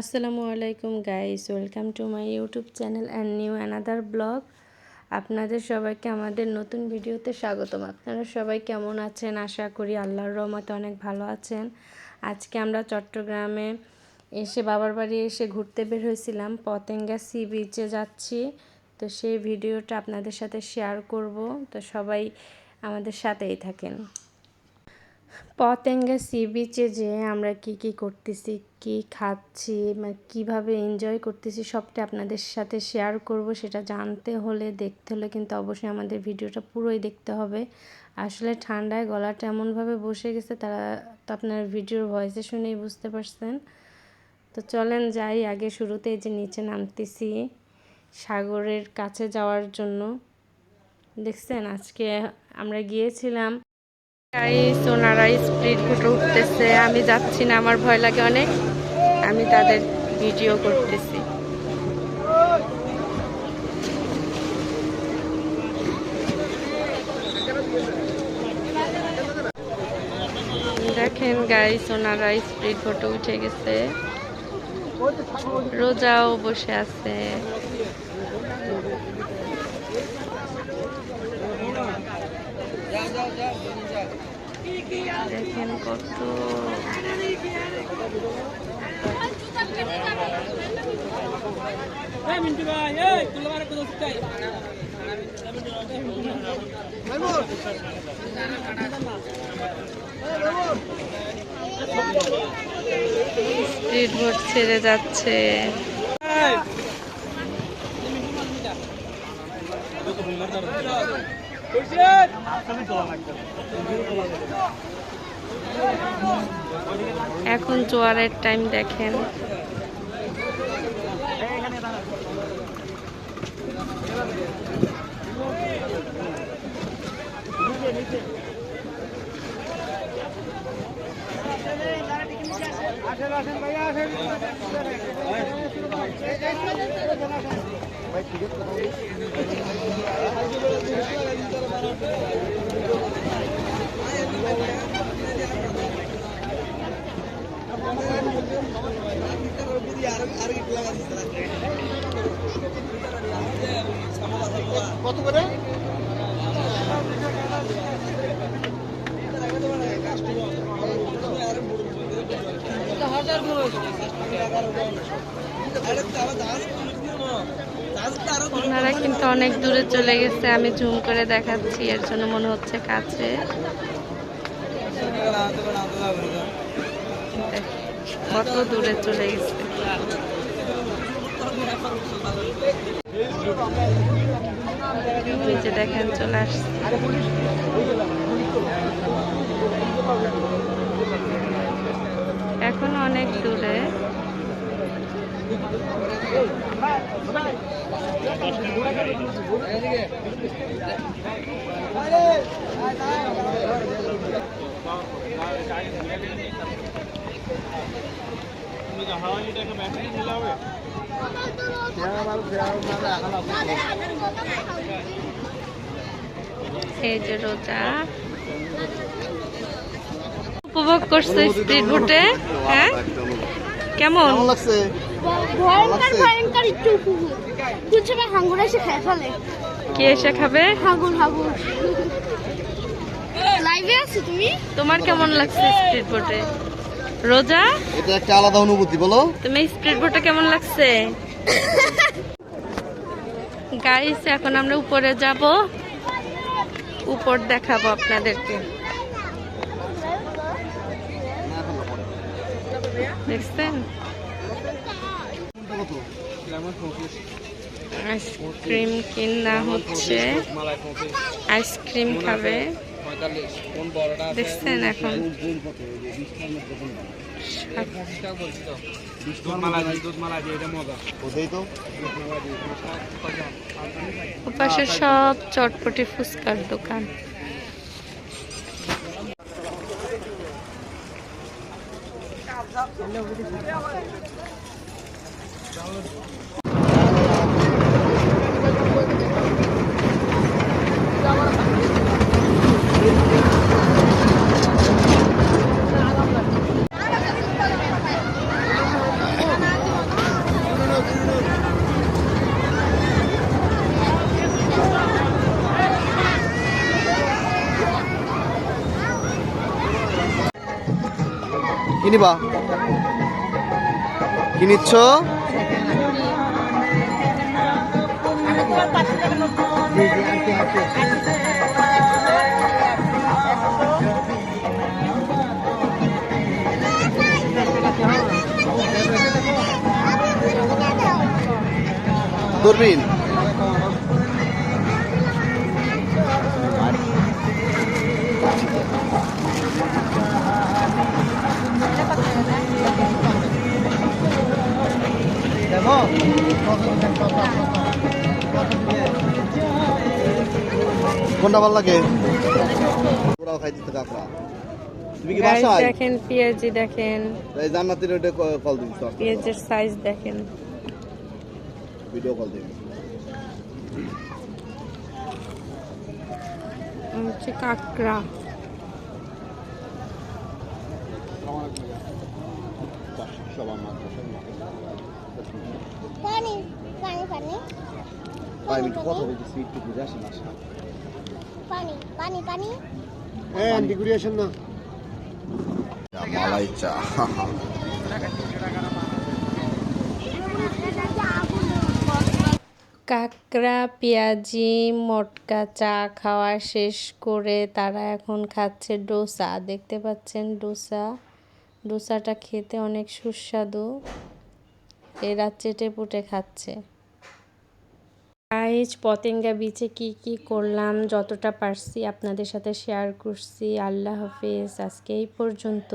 আসসালামু আলাইকুম guys welcome to my YouTube channel and new another blog আপনাদের সবাইকে আমাদের নতুন ভিডিওতে স্বাগতম। আপনারা সবাই কেমন আছেন? আশা করি আল্লাহর রহমতে অনেক ভালো আছেন। আজকে আমরা চট্টগ্রামে এসে, বাবার বাড়ি এসে ঘুরতে বের হয়েছিলাম। পতেঙ্গা সি বিচে যাচ্ছি। তো সেই ভিডিওটা আপনাদের সাথে শেয়ার করব। তো সবাই আমাদের সাথেই থাকেন। পতেঙ্গা সি বিচে যে আমরা কি কি করতেছি, কি খাচ্ছি মানে কীভাবে এনজয় করতেছি সবটা আপনাদের সাথে শেয়ার করব সেটা জানতে হলে, দেখতে হলে কিন্তু অবশ্যই আমাদের ভিডিওটা পুরোই দেখতে হবে। আসলে ঠান্ডায় গলাটা এমনভাবে বসে গেছে, তারা তো আপনার ভিডিওর ভয়েসে শুনেই বুঝতে পারছেন। তো চলেন যাই, আগে শুরুতেই যে নিচে নামতেছি, সাগরের কাছে যাওয়ার জন্য। দেখছেন, আজকে আমরা গিয়েছিলাম গাইস ওনারা স্প্রিড ফুটে উঠতেছে, আমি যাচ্ছি না, আমার ভয় লাগে অনেক। আমি তাদের ভিডিও করতেছি। দেখেন গাইস ওনারা স্প্রিড ফটো উঠে গেছে। রোজাও বসে আছে। দেখেন কত স্পিড বোট ছেড়ে যাচ্ছে। এখন জোয়ারের টাইম দেখেন। কত করে? ওনারা কিন্তু অনেক দূরে চলে গেছে, আমি জুম করে দেখাচ্ছি, এর জন্য মনে হচ্ছে কাছে। কত দূরে চলে গেছে। দেখেন, চলে আসছে। এখন অনেক দূরে। রোজা। উপভোগ করছ স্পিড বোটে? হ্যাঁ? কেমন লাগছে? ভয়ঙ্কর ভয়ঙ্কর একটু কিছু না হাঙ্গুর এসে খেয়ে ফেলে কে এসে খাবে? হাঙ্গুর হাঙ্গুর। লাইভে আছো তুমি? তোমার কেমন লাগছে বোটে রোজা? এটা একটা আলাদা অনুভূতি বলো। তুমি বোটে কেমন লাগছে? গাইস এখন আমরা উপরে যাব। উপর দেখাবো আপনাদেরকে। দেখছেন? আইসক্রিম কিনা হচ্ছে। আইসক্রিম খাবে। দেখছেন এখন। ওপাশে সব চটপটি ফুচকার দোকান। নিবা কি নিচ্ছ দূরবীন? কোনটা ভালো লাগে? ওরাও খাই দিতে কাকড়া। তুমি কি বাসায়? দেখেন পেঁয়াজি দেখেন। এই জান্নাতের ওইটা কল দিন পেঁয়াজের সাইজ দেখেন। ভিডিও কল দিন হচ্ছে কাঁকড়া। পানি পানি পানি। আমি একটু কথা বলতেছি একটু ঘুরে আসেন আসেন পানি পানি পানি। মালাই চা। কাঁকড়া পেঁয়াজি মটকা চা খাওয়া শেষ করে তারা এখন খাচ্ছে ডোসা। দেখতে পাচ্ছেন ডোসা। ডোসাটা খেতে অনেক সুস্বাদু। এরা চেটে পুটে খাচ্ছে। গাইজ পতেঙ্গা বিচে কি কি করলাম, যতটা পারছি আপনাদের সাথে শেয়ার করছি। আল্লাহ হাফেজ, আজকে এই পর্যন্ত।